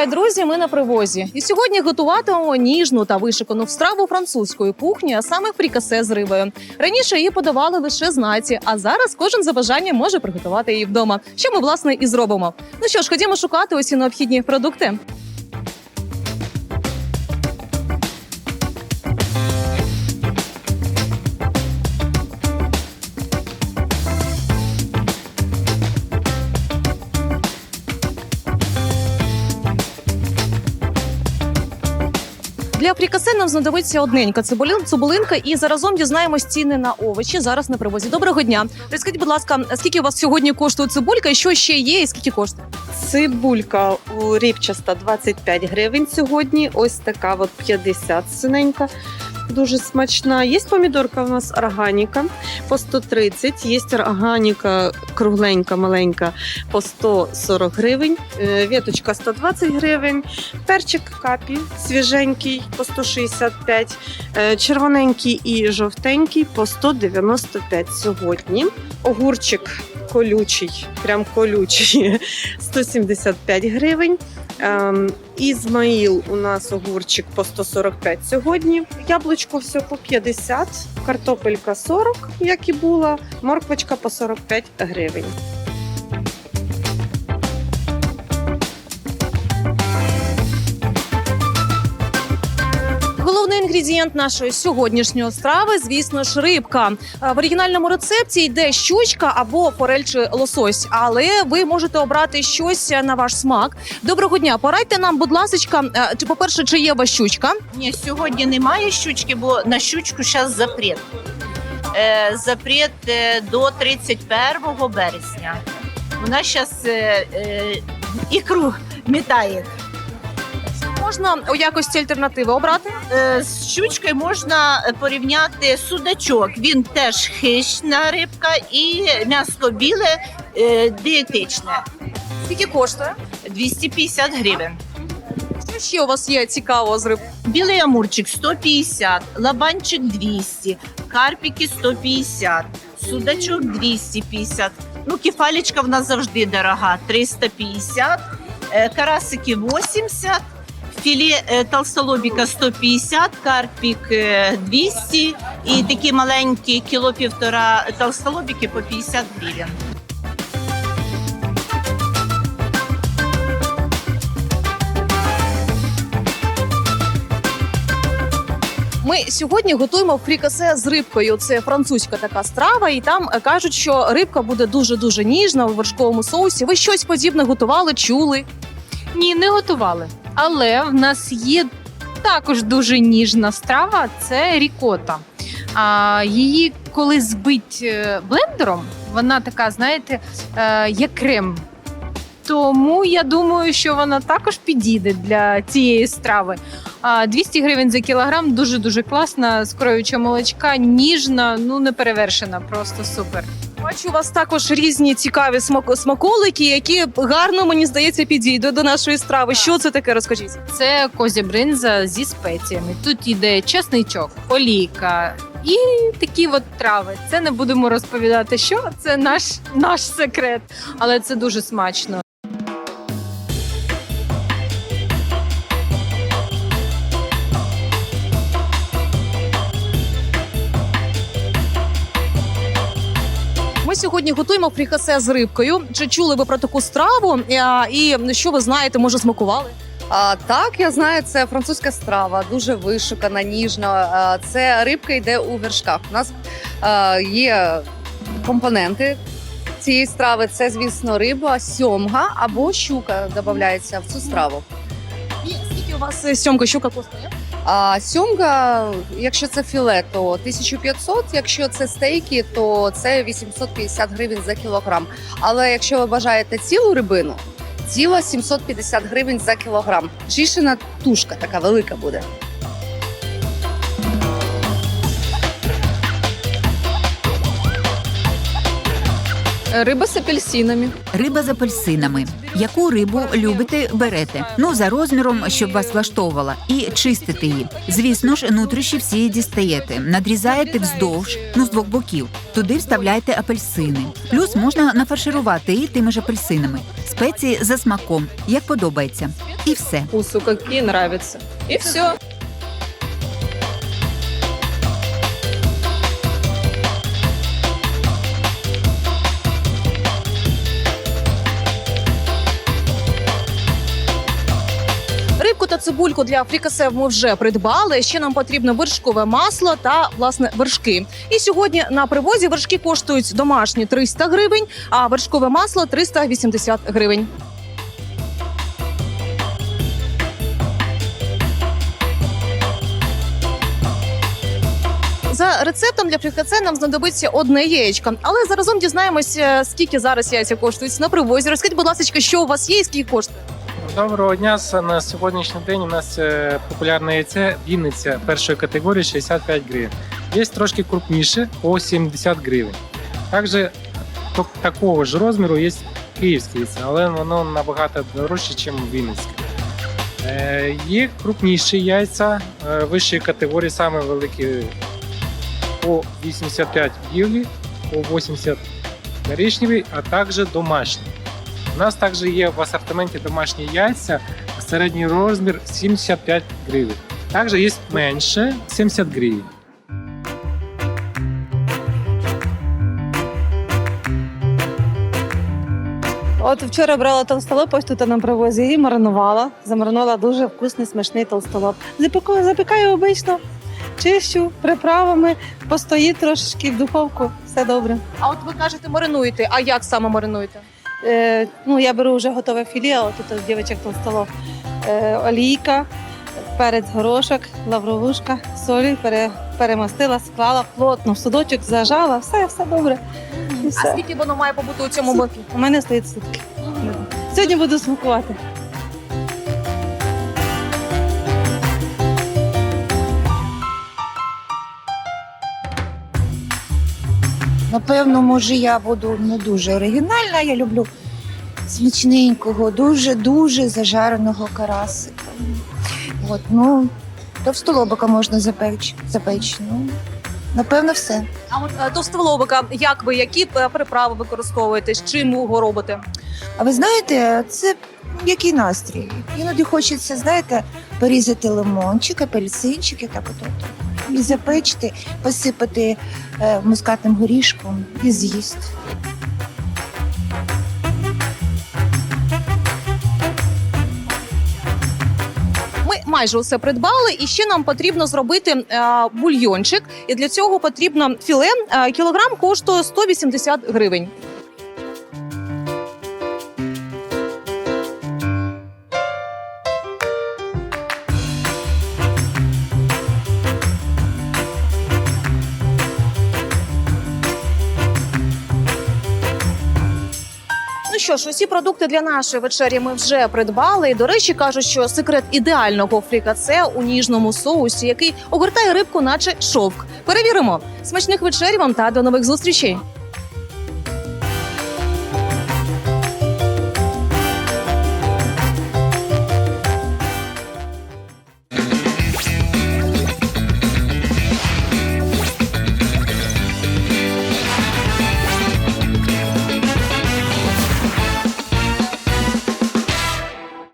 Вітаю, друзі! Ми на привозі. І сьогодні готуватимемо ніжну та вишикану страву французької кухні, а саме фрікасе з рибою. Раніше її подавали лише знаці, а зараз кожен за бажанням може приготувати її вдома. Що ми власне і зробимо. Ну що ж, ходімо шукати усі необхідні продукти. Фрікасе нам знадобиться одненька цибулин, цибулинка, і заразом дізнаємось ціни на овочі зараз на привозі. Доброго дня. Розкажіть, будь ласка, скільки у вас сьогодні коштує цибулька, і що ще є, і скільки коштує? Цибулька у ріпчаста 25 гривень сьогодні. Ось така от 50 синенька. Дуже смачна. Є помідорка у нас органіка по 130, є органіка кругленька, маленька по 140 гривень, е, віточка 120 гривень, перчик капі свіженький по 165, е, червоненький і жовтенький по 195 сьогодні. Огурчик колючий, прям колючий, 175 гривень. Ем, Ізмаїл у нас огурчик по 145 сьогодні. Яблучко все по 50, картопелька 40, як і була, морквочка по 45 гривень. Інгредієнт нашої сьогоднішньої страви, звісно ж, рибка. Е, В оригінальному рецепті йде щучка або форель чи лосось, але ви можете обрати щось на ваш смак. Доброго дня, порадьте нам, будь ласка, е, чи по-перше, чи є у вас щучка? Ні, сьогодні немає щучки, бо на щучку зараз запрет. Е, запрет е, до 31 березня. Вона зараз е, е, ікру мітає. Можна у якості альтернативи обрати? Е, з щучкою можна порівняти судачок. Він теж хищна рибка і м'ясо біле е, дієтичне. Скільки коштує? 250 гривень. Що ще у вас є цікавого з риб? Білий амурчик 150, лабанчик 200, карпіки 150, судачок 250. Ну, кефалічка в нас завжди дорога 350, е, карасики 80, філе е, толстолобіка 150, карпік е, 200 і такі маленькі кіло півтора толстолобіки по 50 гривень. Ми сьогодні готуємо фрікасе з рибкою. Це французька така страва, і там е, кажуть, що рибка буде дуже дуже ніжна у вершковому соусі. Ви щось подібне готували, чули? Ні, не готували. Але в нас є також дуже ніжна страва це рікота. А, її коли збить е, блендером, вона така, знаєте, е, як крем. Тому я думаю, що вона також підійде для цієї страви. А 200 гривень за кілограм дуже дуже класна, з молочка, ніжна, ну не перевершена, просто супер. Бачу, у вас також різні цікаві смак- смаколики, які гарно мені здається підійдуть до нашої страви. Що це таке? Розкажіть. Це козя бринза зі спеціями. Тут іде чесничок, олійка і такі от трави. Це не будемо розповідати, що це наш, наш секрет, але це дуже смачно. Сьогодні готуємо фрікасе з рибкою. Чи чули ви про таку страву? А, І що ви знаєте, може смакували? А, так, я знаю, це французька страва, дуже вишукана, ніжна. Це рибка йде у вершках. У нас а, є компоненти цієї страви. Це, звісно, риба, сьомга або щука додається в цю страву. І скільки у вас е, сьомка щука коштує? А сьомга, якщо це філе, то 1500, якщо це стейки, то це 850 гривень за кілограм. Але якщо ви бажаєте цілу рибину, ціла 750 гривень за кілограм. Чишина тушка така велика буде. Риба з апельсинами. Риба з апельсинами. Яку рибу любите, берете. Ну за розміром, щоб вас влаштовувала, і чистите її. Звісно ж, нутрищі всі дістаєте, надрізаєте вздовж, ну з двох боків. Туди вставляєте апельсини. Плюс можна нафарширувати її тими ж апельсинами. Спеції за смаком, як подобається. І все. Вкусу, які нравятся. І все. Цибульку для фрікасе ми вже придбали. Ще нам потрібно вершкове масло та власне вершки. І сьогодні на привозі вершки коштують домашні 300 гривень, а вершкове масло 380 гривень. За рецептом для фрикасе нам знадобиться одне яєчко. Але заразом дізнаємося, скільки зараз яйця коштують на привозі. Розкажіть, будь ласка, що у вас є і скільки коштує? Доброго дня. На сьогоднішній день у нас е, популярне яйце Вінниця першої категорії 65 гривень. Є трошки крупніше по 70 гривень. Також такого ж розміру є київське яйце, але воно набагато дорожче, ніж Вінницьке. Е, Є крупніші яйця е, вищої категорії, саме великі по 85 білі, по 80 коричневі, а також домашні. У нас також є в асортименті домашні яйця, середній розмір 75 гривень. Також є менше 70 гривень. От вчора брала толстолоб, ось тут на привозі і маринувала. Замаринувала дуже вкусний, смачний толстолоб. Запікаю, запікаю обично, чищу приправами, постоїть трошечки в духовку, все добре. А от ви кажете, маринуєте. А як саме маринуєте? Е, ну, я беру вже готове філе, от тут у дівчаток толстолоб. Е, олійка, перець горошок, лавровушка, солі, пере, перемастила, склала плотно, в судочок зажала, все, все добре. І А скільки воно має побути у цьому боці? У мене стоїть сутки. Сьогодні буду смакувати. Напевно, може, я буду не дуже оригінальна. Я люблю смачненького, дуже-дуже зажареного карасика. От, ну, товстолобика можна запеч, запечь. Ну, напевно, все. А от е, товстолобика, як ви, які е, приправи використовуєте? З чим його робите? А ви знаєте, це який настрій? Іноді хочеться, знаєте, порізати лимончик, апельсинчик, і так от, от запечити, посипати е, мускатним горішком і з'їсти. Майже усе придбали, і ще нам потрібно зробити е, бульйончик. І для цього потрібно філе. Е, кілограм коштує 180 гривень. Що ж, усі продукти для нашої вечері ми вже придбали. І, до речі, кажуть, що секрет ідеального фрікасе у ніжному соусі, який огортає рибку, наче шовк. Перевіримо. Смачних вечері вам та до нових зустрічей.